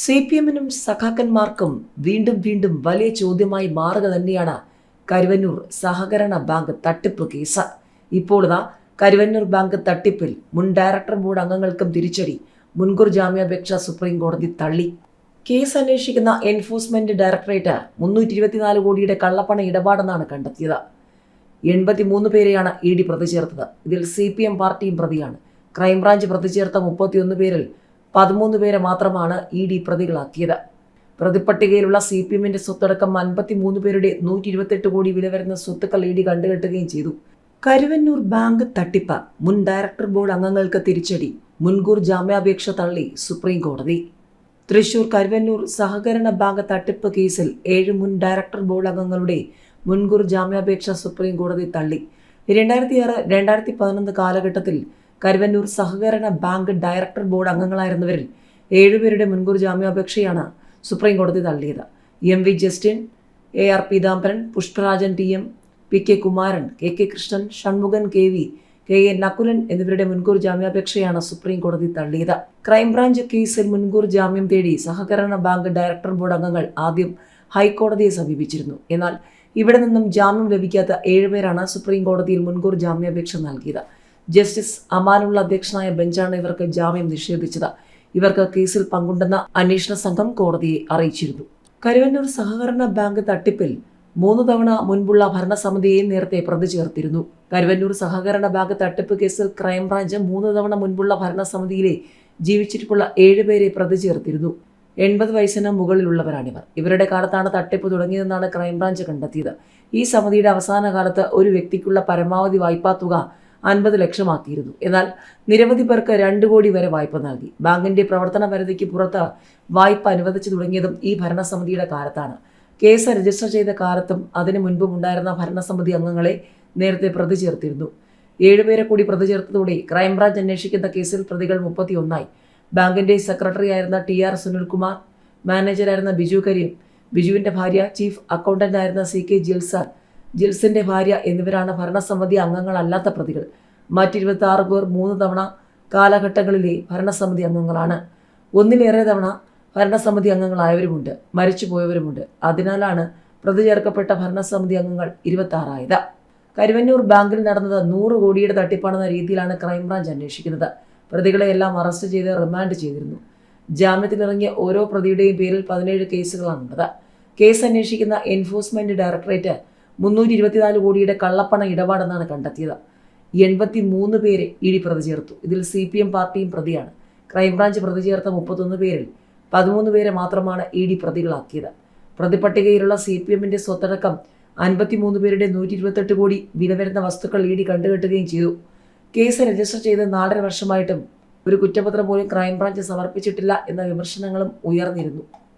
C P എമ്മിനും സഖാക്കന്മാർക്കും വീണ്ടും വീണ്ടും വലിയ ചോദ്യമായി മാറുക തന്നെയാണ് കരുവന്നൂർ സഹകരണ ബാങ്ക് തട്ടിപ്പ് കേസ്. ഇപ്പോൾ കരുവന്നൂർ ബാങ്ക് തട്ടിപ്പിൽ മുൻ ഡയറക്ടർ ബോർഡ് അംഗങ്ങൾക്കും തിരിച്ചടി മുൻകൂർ ജാമ്യാപേക്ഷ സുപ്രീം കോടതി തള്ളി. കേസ് അന്വേഷിക്കുന്ന എൻഫോഴ്സ്മെന്റ് ഡയറക്ടറേറ്റ് മുന്നൂറ്റി ഇരുപത്തിനാല് കോടിയുടെ കള്ളപ്പണ ഇടപാടെന്നാണ് കണ്ടെത്തിയത്. എൺപത്തിമൂന്ന് പേരെയാണ് ഇ ഡി പ്രതി ചേർത്തത്. ഇതിൽ സി പി എം പാർട്ടിയും പ്രതിയാണ്. ക്രൈംബ്രാഞ്ച് പ്രതി ചേർത്ത മുപ്പത്തിയൊന്ന് പേരിൽ പതിമൂന്ന് പേരെ മാത്രമാണ് ഇ ഡി പ്രതികളാക്കിയത്. പ്രതിപ്പട്ടികയിലുള്ള സി പി എമ്മിന്റെ സ്വത്തടക്കം അൻപത്തിമൂന്ന് പേരുടെ നൂറ്റി ഇരുപത്തെട്ട് കോടി വില വരുന്ന സ്വത്തുക്കൾ ഇ ഡി കണ്ടുകെട്ടുകയും ചെയ്തു. കരുവന്നൂർ ബാങ്ക് തട്ടിപ്പ്. മുൻ ഡയറക്ടർ ബോർഡ് അംഗങ്ങൾക്ക് തിരിച്ചടി. മുൻകൂർ ജാമ്യാപേക്ഷ തള്ളി സുപ്രീം കോടതി. തൃശൂർ കരുവന്നൂർ സഹകരണ ബാങ്ക് തട്ടിപ്പ് കേസിൽ ഏഴ് മുൻ ഡയറക്ടർ ബോർഡ് അംഗങ്ങളുടെ മുൻകൂർ ജാമ്യാപേക്ഷ സുപ്രീം കോടതി തള്ളി. രണ്ടായിരത്തി ആറ് രണ്ടായിരത്തി പതിനൊന്ന് കാലഘട്ടത്തിൽ കരുവന്നൂർ സഹകരണ ബാങ്ക് ഡയറക്ടർ ബോർഡ് അംഗങ്ങളായിരുന്നവരിൽ ഏഴുപേരുടെ മുൻകൂർ ജാമ്യാപേക്ഷയാണ് സുപ്രീം കോടതി തള്ളിയത്. M V Justin A R Peethambaran Pushparajan T M P K Kumaran K K Krishnan Shanmughan K V K A Nakulan എന്നിവരുടെ മുൻകൂർ ജാമ്യാപേക്ഷയാണ് സുപ്രീം കോടതി തള്ളിയത്. ക്രൈംബ്രാഞ്ച് കേസിൽ മുൻകൂർ ജാമ്യം തേടി സഹകരണ ബാങ്ക് ഡയറക്ടർ ബോർഡ് അംഗങ്ങൾ ആദ്യം ഹൈക്കോടതിയെ സമീപിച്ചിരുന്നു. എന്നാൽ ഇവിടെ നിന്നും ജാമ്യം ലഭിക്കാത്ത ഏഴുപേരാണ് സുപ്രീം കോടതിയിൽ മുൻകൂർ ജാമ്യാപേക്ഷ നൽകിയത്. ജസ്റ്റിസ് അമാനുള്ള അധ്യക്ഷനായ ബെഞ്ചാണ് ഇവർക്ക് ജാമ്യം നിഷേധിച്ചത്. ഇവർക്ക് കേസിൽ പങ്കുണ്ടെന്ന അന്വേഷണ സംഘം കോടതിയെ അറിയിച്ചിരുന്നു. കരുവന്നൂർ സഹകരണ ബാങ്ക് തട്ടിപ്പിൽ മൂന്ന് തവണ മുൻപുള്ള ഭരണസമിതിയെ നേരത്തെ പ്രതി ചേർത്തിരുന്നു കരുവന്നൂർ സഹകരണ ബാങ്ക് തട്ടിപ്പ് കേസിൽ ക്രൈംബ്രാഞ്ച് മൂന്ന് തവണ മുൻപുള്ള ഭരണസമിതിയിലെ ജീവിച്ചിട്ടുള്ള ഏഴുപേരെ പ്രതി ചേർത്തിരുന്നു എൺപത് വയസ്സിന് മുകളിലുള്ളവരാണിവർ. ഇവരുടെ കാലത്താണ് തട്ടിപ്പ് തുടങ്ങിയതെന്നാണ് ക്രൈംബ്രാഞ്ച് കണ്ടെത്തിയത്. ഈ സമിതിയുടെ അവസാന കാലത്ത് ഒരു വ്യക്തിക്കുള്ള പരമാവധി വായ്പാ തുക അൻപത് ലക്ഷമാക്കിയിരുന്നു. എന്നാൽ നിരവധി പേർക്ക് രണ്ട് കോടി വരെ വായ്പ നൽകി. ബാങ്കിന്റെ പ്രവർത്തന പരിധിക്ക് പുറത്ത് വായ്പ അനുവദിച്ചു തുടങ്ങിയതും ഈ ഭരണസമിതിയുടെ കാലത്താണ്. കേസ് രജിസ്റ്റർ ചെയ്ത കാലത്തും അതിനു മുൻപും ഉണ്ടായിരുന്ന ഭരണസമിതി അംഗങ്ങളെ നേരത്തെ പ്രതി ചേർത്തിരുന്നു. ഏഴുപേരെ കൂടി പ്രതി ചേർത്തതോടെ ക്രൈംബ്രാഞ്ച് അന്വേഷിക്കുന്ന കേസിൽ പ്രതികൾ മുപ്പത്തിയൊന്നായി. ബാങ്കിന്റെ സെക്രട്ടറി ആയിരുന്ന ടി ആർ സുനിൽകുമാർ മാനേജറായിരുന്ന ബിജു കരീം ബിജുവിന്റെ ഭാര്യ ചീഫ് അക്കൗണ്ടന്റ് ആയിരുന്ന സി കെ ജിൽസാൻ ജിൽസിന്റെ ഭാര്യ എന്നിവരാണ് ഭരണസമിതി അംഗങ്ങളല്ലാത്ത പ്രതികൾ. മറ്റിരുപത്തി ആറ് പേർ മൂന്ന് തവണ കാലഘട്ടങ്ങളിലെ ഭരണസമിതി അംഗങ്ങളാണ്. ഒന്നിലേറെ തവണ ഭരണസമിതി അംഗങ്ങളായവരുമുണ്ട് മരിച്ചുപോയവരുമുണ്ട്. അതിനാലാണ് പ്രതി ചേർക്കപ്പെട്ട ഭരണസമിതി അംഗങ്ങൾ ഇരുപത്തി ആറായത് കരുവന്നൂർ ബാങ്കിൽ നടന്നത് നൂറ് കോടിയുടെ തട്ടിപ്പാണെന്ന രീതിയിലാണ് ക്രൈംബ്രാഞ്ച് അന്വേഷിക്കുന്നത്. പ്രതികളെ എല്ലാം അറസ്റ്റ് ചെയ്ത് റിമാൻഡ് ചെയ്തിരുന്നു. ജാമ്യത്തിലിറങ്ങിയ ഓരോ പ്രതിയുടെയും പേരിൽ പതിനേഴ് കേസുകളാണുള്ളത്. കേസ് അന്വേഷിക്കുന്ന എൻഫോഴ്സ്മെന്റ് ഡയറക്ടറേറ്റ് മുന്നൂറ്റി ഇരുപത്തിനാല് കോടിയുടെ കള്ളപ്പണ ഇടപാടെന്നാണ് കണ്ടെത്തിയത്. എൺപത്തി മൂന്ന് പേരെ ഇടി പ്രതി ചേർത്തു. ഇതിൽ സി പി എം പാർട്ടിയും പ്രതിയാണ്. ക്രൈംബ്രാഞ്ച് പ്രതി ചേർത്ത മുപ്പത്തൊന്ന് പേരിൽ പതിമൂന്ന് പേരെ മാത്രമാണ് ഇ ഡി പ്രതികളാക്കിയത്. പ്രതിപട്ടികയിലുള്ള സി പി എമ്മിന്റെ സ്വത്തടക്കം അൻപത്തിമൂന്ന് പേരുടെ നൂറ്റി ഇരുപത്തെട്ട് കോടി വില വരുന്ന വസ്തുക്കൾ ഇ ഡി കണ്ടുകെട്ടുകയും ചെയ്തു. കേസ് രജിസ്റ്റർ ചെയ്ത് നാലര വർഷമായിട്ടും ഒരു കുറ്റപത്രം പോലും ക്രൈംബ്രാഞ്ച് സമർപ്പിച്ചിട്ടില്ല എന്ന വിമർശനങ്ങളും ഉയർന്നിരുന്നു.